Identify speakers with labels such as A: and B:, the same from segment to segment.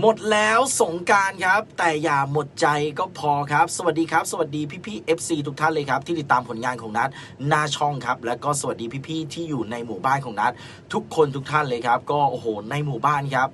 A: หมดแล้วสงการครับ แต่อย่าหมดใจก็พอครับ สวัสดีครับ สวัสดีพี่พี่ๆ FC ทุกท่านเลยครับ ที่ติดตามผลงานของนัดหน้าช่องครับ และก็สวัสดีพี่พี่ที่อยู่ในหมู่บ้านของนัดทุกคนทุกท่านเลยครับ ก็โอ้โหในหมู่บ้านครับ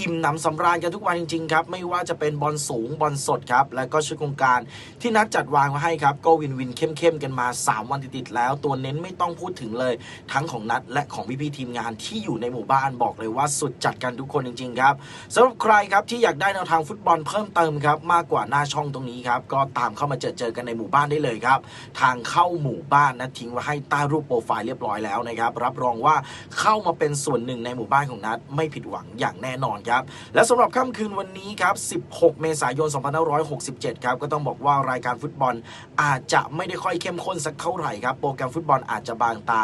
A: อิ่มหนำสำราญกันทุกวันจริงๆครับไม่ว่าจะเป็นบอลสูงบอลสดครับและก็ชุดโครงการที่นัดจัดวางมาให้ครับก็วินวินเข้มๆกันมา 3 วันติดๆแล้ว ตัวเน้นไม่ต้องพูดถึงเลย ทั้งของนัดและของพี่ๆทีมงานที่อยู่ในหมู่บ้านบอกเลยว่าสุดจัดกันทุกคนจริงๆครับสำหรับใครครับที่อยากได้แนวทางฟุตบอลเพิ่มเติมครับมากกว่าหน้าช่องตรงนี้ครับก็ตามเข้ามาเจอเจอกันในหมู่บ้านได้เลยครับทางเข้าหมู่บ้านนะทิ้งไว้ให้ใต้รูปโปรไฟล์เรียบร้อยแล้วนะครับรับรองว่าเข้ามาเป็นส่วนหนึ่งในหมู่บ้านของนัดไม่ผิดหวังอย่างแน่นอนครับ และสำหรับค่ำคืนวันนี้ครับ 16 เมษายน 2567 ครับ ก็ต้องบอกว่ารายการฟุตบอลอาจจะไม่ได้ค่อยเข้มข้นสักเท่าไหร่ครับ โปรแกรมฟุตบอลอาจจะบางตา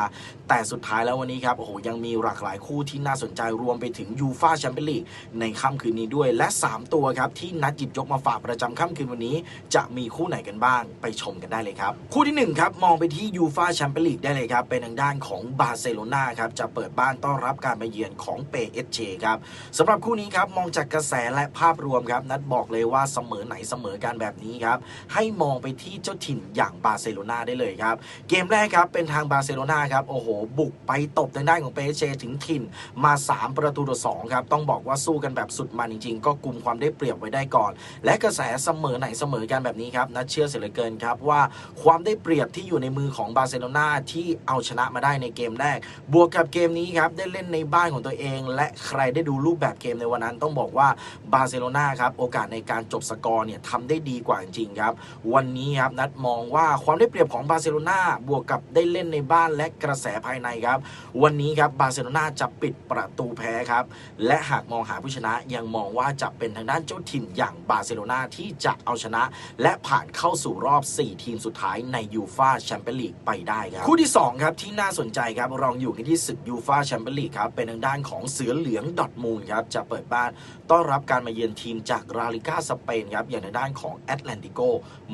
A: แต่สุดท้ายแล้ววันนี้ครับ โอ้โห ยังมีหลากหลายคู่ที่น่าสนใจรวมไปถึงยูฟาแชมเปี้ยนลีกในค่ำคืนนี้ด้วย และ 3 ตัวครับที่นัดหยิบยกมาฝากประจำค่ำคืนวันนี้ จะมีคู่ไหนกันบ้างไปชมกันได้เลยครับ คู่ที่ 1 ครับ มองไปที่ยูฟาแชมเปี้ยนลีกได้เลยครับ เป็นทางด้านของบาร์เซโลนาครับ จะเปิดบ้านต้อนรับการมาเยือนของเปเอชเชครับสำหรับคู่นี้ครับมองจากกระแสและภาพรวมครับนัดบอกเลยว่าเสมอไหนเสมอกันแบบนี้ครับให้มองไปที่เจ้าถิ่นอย่างบาร์เซโลนาได้เลยครับเกมแรกครับเป็นทางบาร์เซโลนาครับโอ้โหบุกไปตบทางด้านของเปเชถึงถิ่นมา 3 ประตูต่อ2ครับต้องบอกว่าสู้กันแบบสุดมันจริงๆ ก็กลุ่มความได้เปรียบไว้ได้ก่อน และกระแสเสมอไหนเสมอกันแบบนี้ครับนัดเชื่อเสียเหลือเกินครับว่าความได้เปรียบที่อยู่ในมือของบาร์เซโลนาที่เอาชนะมาได้ในเกมแรก บวกกับเกมนี้ครับได้เล่นในบ้านของตัวเอง และใครได้ดูรูปแบบเกมในวันนั้นต้องบอกว่าบาร์เซโลนาครับโอกาสในการจบสกอร์เนี่ยทำได้ดีกว่าจริงครับ วันนี้ครับนัดมองว่าความได้เปรียบของบาร์เซโลนาบวกกับได้เล่นในบ้านและกระแสภายในครับ วันนี้ครับบาร์เซโลนาจะปิดประตูแพ้ครับ และหากมองหาผู้ชนะยังมองว่าจะเป็นทางด้านเจ้าถิ่นอย่างบาร์เซโลนาที่จะเอาชนะ และผ่านเข้าสู่รอบ 4 ทีมสุดท้ายในยูฟาแชมเปี้ยนลีกไปได้ครับคู่ที่ 2 ครับ ที่น่าสนใจครับรองอยู่กันที่ศึกยูฟาแชมเปี้ยนลีกครับเป็นทางด้านของเสือเหลืองดอทมูลครับจะเปิดบ้าน ต้อนรับการมาเยือนทีมจากราลิก้าสเปนครับอย่างทางด้านของแอตแลนติโก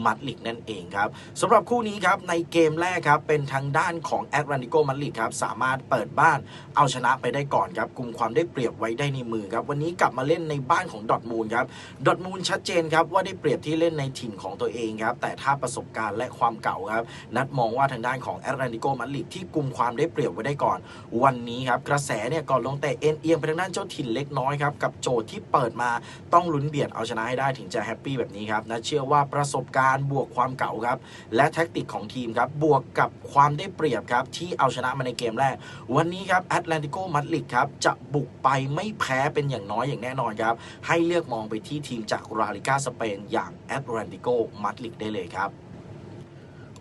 A: มาดริดนั่นเองครับสำหรับคู่นี้ครับในเกมแรกครับเป็นทางด้านของแอตแลนติโกมาดริดครับสามารถเปิดบ้านเอาชนะไปได้ก่อนครับกลุ่มความได้เปรียบไว้ได้ในมือครับวันนี้กลับมาเล่นในบ้านของดอทมูลครับดอทมูลชัดเจนครับว่าได้เปรียบที่เล่นในถิ่นของตัวเองครับแต่ถ้าประสบการณ์และความเก่าครับนัดมองว่าทางด้านของแอตแลนติโกมาดริดที่กลุ่มความได้เปรียบไว้ได้ก่อน วันนี้ครับกระแสเนี่ยก่อนลงแต่เอ็นเอียงไปทางด้านเจ้าถิ่นเล็กน้อยครับกับโจทย์ที่เปิดมาต้องลุ้นเบียดเอาชนะให้ได้ถึงจะแฮปปี้แบบนี้ครับนัดเชื่อว่าประสบการณ์บวกความเก่าครับและแท็กติกของทีมครับบวกกับความได้เปรียบครับที่เอาชนะมาในเกมแรก วันนี้ครับแอตแลนติโกมาดริดครับจะบุกไปไม่แพ้เป็นอย่างน้อยอย่างแน่นอนครับให้เลือกมองไปที่ทีมจากราลิก้าสเปนอย่างแอตแลนติโกมาดริดได้เลยครับ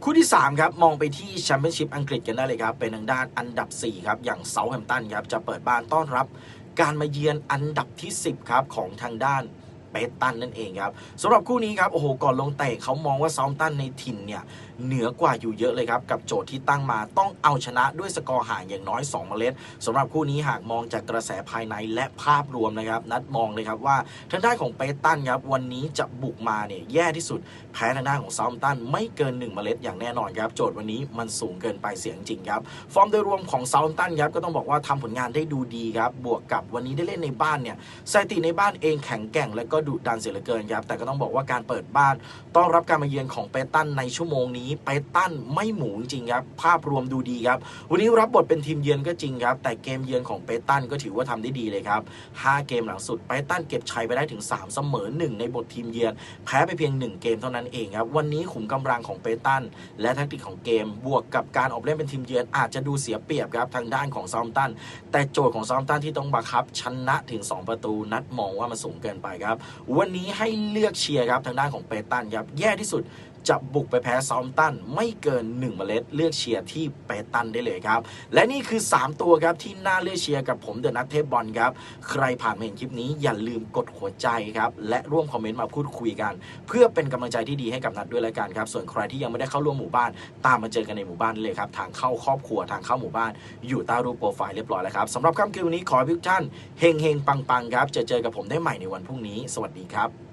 A: คู่ที่ 3 ครับ มองไปที่แชมเปี้ยนชิพอังกฤษกันได้เลยครับ เป็นทางด้านอันดับ 4 ครับ อย่างเซาแฮมป์ตันครับ จะเปิดบ้านต้อนรับ การมาเยือนอันดับที่ 10 ครับ ของทางด้าน เปตตันนั่นเองครับสำหรับคู่นี้ครับโอ้โหก่อนลงเตะเขามองว่าซาท์แฮมตันในถิ่นเนี่ยเหนือกว่าอยู่เยอะเลยครับกับโจทย์ที่ตั้งมาต้องเอาชนะด้วยสกอร์ห่างอย่างน้อย2เมล็ดสำหรับคู่นี้หากมองจากกระแสภายในและภาพรวมนะครับ นัดมองเลยครับว่าทางด้านของเปตันครับวันนี้จะบุกมาเนี่ยแย่ที่สุด แพ้ทางด้านของซาท์ตันไม่เกิน 1 เมล็ดอย่างแน่นอนครับโจทย์วันนี้มันสูงเกินไปเสียงจริงครับฟอร์มโดยรวมของซาท์ตันครับก็ต้องบอกว่าทำผลงานได้ดูดีครับบวกกับวันนี้ได้เล่นในบ้านเนี่ยสถิติในบ้านเองแข็งแกร่งและก็ดุดันเสียเหลือเกินครับแต่ก็ต้องบอกว่าการเปิดบ้านต้อนรับการมาเยือนของเปตันในชั่วโมงนี้เปตันไม่หมูจริงครับภาพรวมดูดีครับวันนี้รับบทเป็นทีมเยือนก็จริงครับแต่เกมเยือนของเปตันก็ถือว่าทำได้ดีเลยครับ5เกมหลังสุดเปตันเก็บชัยไปได้ถึง 3 เสมอ 1 ในบททีมเยือน แพ้ไปเพียง 1 เกมเท่านั้นเองครับวันนี้ขุมกำลังของเปตันและแทคติกของเกมบวกกับการออกเล่นเป็นทีมเยือนอาจจะดูเสียเปรียบครับทางด้านของซาร์ตันแต่โจทย์ของซาร์ตันที่ต้องบังคับชนะถึง 2 ประตูนัดมองว่ามันสูงเกินไปครับวันนี้ให้เลือกเชียร์ครับทางด้านของเปตันครับแย่ที่สุด จะบุกไปแพ้ซอมตันไม่เกิน 1 เมล็ดเลือกเชียร์ที่เปตันได้เลยครับ และนี่คือ 3 ตัวครับที่น่าเลือกเชียร์กับผมเดอะนัทเทพบอลครับ ใครผ่านมาเห็นคลิปนี้อย่าลืมกดหัวใจครับ และร่วมคอมเมนต์มาพูดคุยกัน เพื่อเป็นกำลังใจที่ดีให้กับนัดด้วยแล้วกันครับ ส่วนใครที่ยังไม่ได้เข้าร่วมหมู่บ้าน ตามมาเจอกันในหมู่บ้านเลยครับทางเข้าครอบครัวทางเข้าหมู่บ้าน อยู่ใต้รูปโปรไฟล์เรียบร้อยแล้วครับสำหรับค่ำคืนวันนี้ขอให้ทุกท่านเฮงเฮงๆปังครับจะเจอกับผมได้ใหม่ในวันพรุ่งนี้ สวัสดีครับ